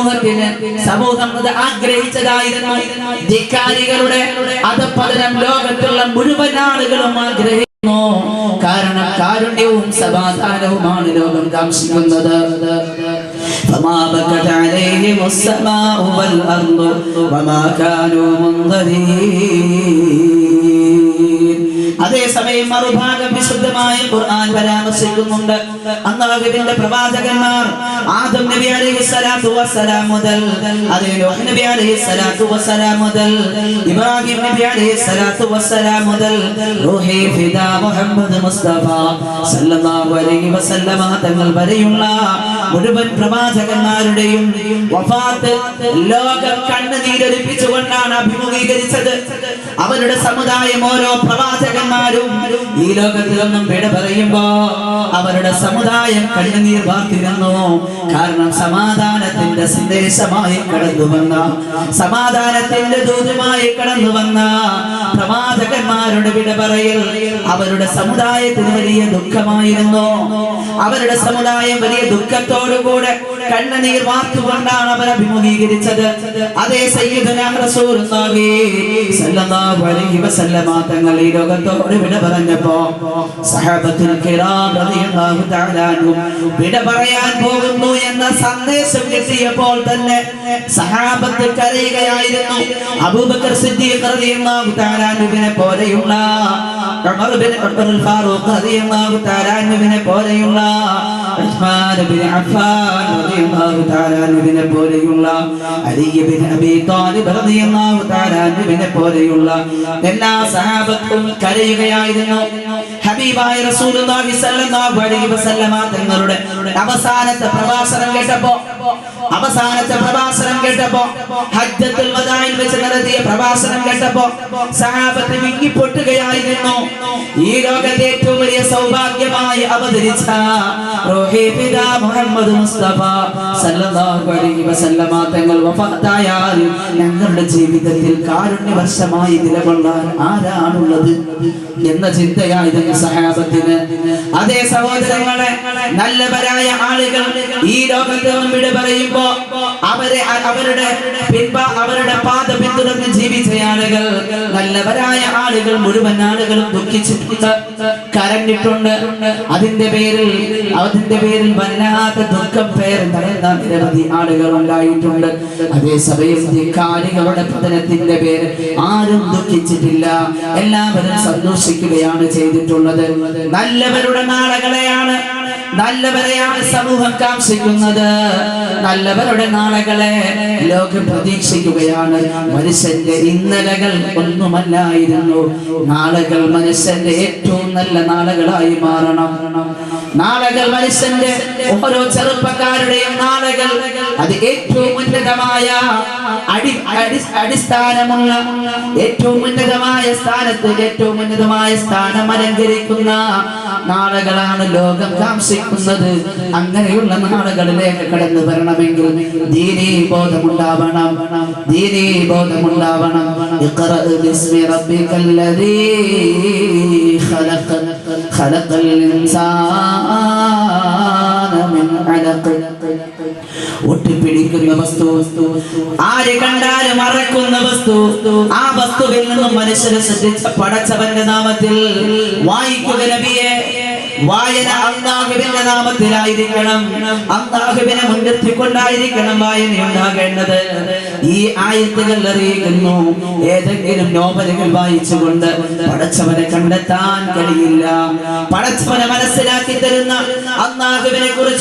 സമൂഹത്തിന് സമൂഹം അത് ആഗ്രഹിച്ചതായിരുന്നു. ധിക്കാരികളുടെ അധപ്പതനം ലോകത്തുള്ള മുഴുവൻ ആളുകളും ആഗ്രഹിക്കുന്നു. കാരണം കാരുണ്യവും സമാധാനവുമാണ് ലോകം കാക്ഷിക്കുന്നത് വമാ കാനൂ മുന്തരീ അതേസമയം മറുഭാഗം വിശുദ്ധമായ ഖുർആൻ പരാമർശിക്കുന്നുണ്ട്. അള്ളാഹുവിന്റെ പ്രവാചകന്മാർ ആദം നബി അലൈഹി സ്വലാത്തു വസ്സലാം മുതൽ അതേ നോഹ് നബി അലൈഹി സ്വലാത്തു വസ്സലാം മുതൽ ഇബ്രാഹിം നബി അലൈഹി സ്വലാത്തു വസ്സലാം മുതൽ റൂഹി ഫിദാ മുഹമ്മദ് മുസ്തഫ സല്ലല്ലാഹു അലൈഹി വസല്ലമ തങ്ങൾ വരെയുള്ള മുഴുവൻ പ്രവാചകന്മാരുടെയും വഫാത്ത് ലോകം കണ്ണുനീരൊലിപ്പിച്ചുകൊണ്ടാണ് അഭിമുഖീകരിച്ചത്. അവരുടെ സമുദായം ഓരോ പ്രവാചകന്മാരും ഈ ലോകത്തിൽ നിന്നും വിട പറയുമ്പോ അവരുടെ സമുദായം കണ്ണുനീർ വാർത്തിരുന്നു കാരണം സമാധാനത്തിന്റെ സന്ദേശമായി കടന്നു വന്ന സമാധാനത്തിന്റെ ദൂതമായി കടന്നു വന്ന പ്രവാചകന്മാരുടെ വിട പറയൽ അവരുടെ സമുദായത്തിന് വലിയ ദുഃഖമായിരുന്നു. അവരുടെ സമുദായം വലിയ ദുഃഖത്തോടുകൂടെ കണ്ണുനീർ വാർത്തുകൊണ്ടാണ് അവർ അഭിമുഖീകരിച്ചത്. അതേ തങ്ങൾ ഈ ലോകത്തോട് വിട പറഞ്ഞപ്പോ വിട പറയാൻ പോകുന്നു എന്ന സന്ദേശം കിട്ടിയപ്പോൾ തന്നെ സഹാബത്ത് കരയുകയായിരുന്നു. അബൂബക്കർ സിദ്ദീഖ് റളിയല്ലാഹു തആല അൻഹുവിനെ പോലെയുള്ള റളിയല്ലാഹു പോലെയുള്ള ഉസ്മാൻ ബിൻ റളിയല്ലാഹു അലി ബിൻ അബീ റളിയല്ലാഹു എല്ലാ സഹാബത്തും കരയുകയായിരുന്നു. ഹബീബായ റസൂലുള്ളാഹി അലൈഹി വസല്ലമ തങ്ങളുടെ അവസാനത്തെ പ്രഭാഷണം കേട്ടപ്പോ അവസാനത്തെ പ്രഭാഷണം കേട്ടപ്പോ ഹജ്ജത്തുൽ വെച്ച് നടത്തിയ പ്രഭാഷണം കേട്ടപ്പോ സഹാബത്ത് വിങ്ങി പൊട്ടുകയായിരുന്നു ഈ ലോകത്തെ ഏറ്റവും വലിയ സൗഭാഗ്യമായി അവതരിച്ച റൂഹി പിതാ മുഹമ്മദ് മുസ്തഫ സല്ലല്ലാഹു അലൈഹി വസല്ലമ. തങ്ങൾ വഫാത്തായാൽ ഞങ്ങളുടെ ജീവിതത്തിൽ കാരുണ്യ വർഷമായി നിലകൊള്ളാൻ ആരാണുള്ളത് എന്ന ചിന്തയായിരുന്നു സഹാബത്തിന്. അതേ സഹോദരങ്ങളെ നല്ലവരായ ആളുകൾ ഈ ലോകത്ത് മുമ്പിട് പറയുമ്പോ അവരെ അവരുടെ പിൻപ അവരുടെ പാത പിന്തുടർന്ന് ജീവിച്ച ആളുകൾ നല്ലവരായ ആളുകൾ മുഴുവൻ ആളുകളും ദുഃഖിച്ചിട്ടുണ്ട് കരഞ്ഞിട്ടുണ്ട്. അതിന്റെ പേരിൽ അതിന്റെ പേരിൽ വല്ലാത്ത ദുഃഖം പേര് നടന്ന നിരവധി ആളുകൾ ഉണ്ടായിട്ടുണ്ട്. അതേസമയം ധിക്കാരികളുടെ പതനത്തിന്റെ പേര് ആരും ദുഃഖിച്ചിട്ടില്ല. എല്ലാവരും സന്തോഷിക്കുകയാണ് ചെയ്തിട്ടുള്ളത്. നല്ലവരുടെ നാളുകളെയാണ് നല്ലവരെയാണ് സമൂഹം കാക്ഷിക്കുന്നത്. നല്ലവരുടെ നാളകളെ ലോകം പ്രതീക്ഷിക്കുകയാണ്. മനുഷ്യന്റെ ഇന്നലകൾ ഒന്നുമല്ലായിരുന്നു. നാളുകൾ മനുഷ്യന്റെ ഏറ്റവും നല്ല നാളുകളായി മാറണം. നാളുകൾ മനുഷ്യന്റെ ഓരോ ചെറുപ്പക്കാരുടെയും നാളുകൾ അത് ഏറ്റവും ഉന്നതമായ അടി അടി അടിസ്ഥാനമുള്ള ഏറ്റവും ഉന്നതമായ സ്ഥാനത്ത് ഏറ്റവും ഉന്നതമായ സ്ഥാനം അലങ്കരിക്കുന്ന നാളുകളാണ് ലോകം താമസിക്കുന്നത്. അങ്ങനെയുള്ള നാളുകളിലേക്ക് കടന്നു വരണമെങ്കിൽ ദീനീ ബോധമുണ്ടാവണം. ദീനീ ബോധമുണ്ടാവണം. ഖലഖൽ മിൻ അലഖ് ഒട്ടിപ്പിടിക്കുന്ന വസ്തു. വസ്തു ആര് കണ്ടാലും മറക്കുന്ന വസ്തു. ആ വസ്തുവിൽ നിന്നും മനുഷ്യരെ ശ്രദ്ധിച്ച പടച്ചവന്റെ നാമത്തിൽ വായിക്കുക നബിയെ. വായന അള്ളാഹുവിന്റെ നാമത്തിലായിരിക്കണം. അള്ളാഹുവിനെ മുൻനിർത്തിക്കൊണ്ടായിരിക്കണം വായന ഉണ്ടാകേണ്ടത്. ഈ ആയത്തുകൾ അറിയിക്കുന്നു. ഏതെങ്കിലും നോവലുകൾ വായിച്ചുകൊണ്ട് പടച്ചവനെ കണ്ടെത്താൻ കഴിയില്ല. പടച്ചവനെ മനസ്സിലാക്കി തരുന്ന അള്ളാഹുവിനെ കുറിച്ച്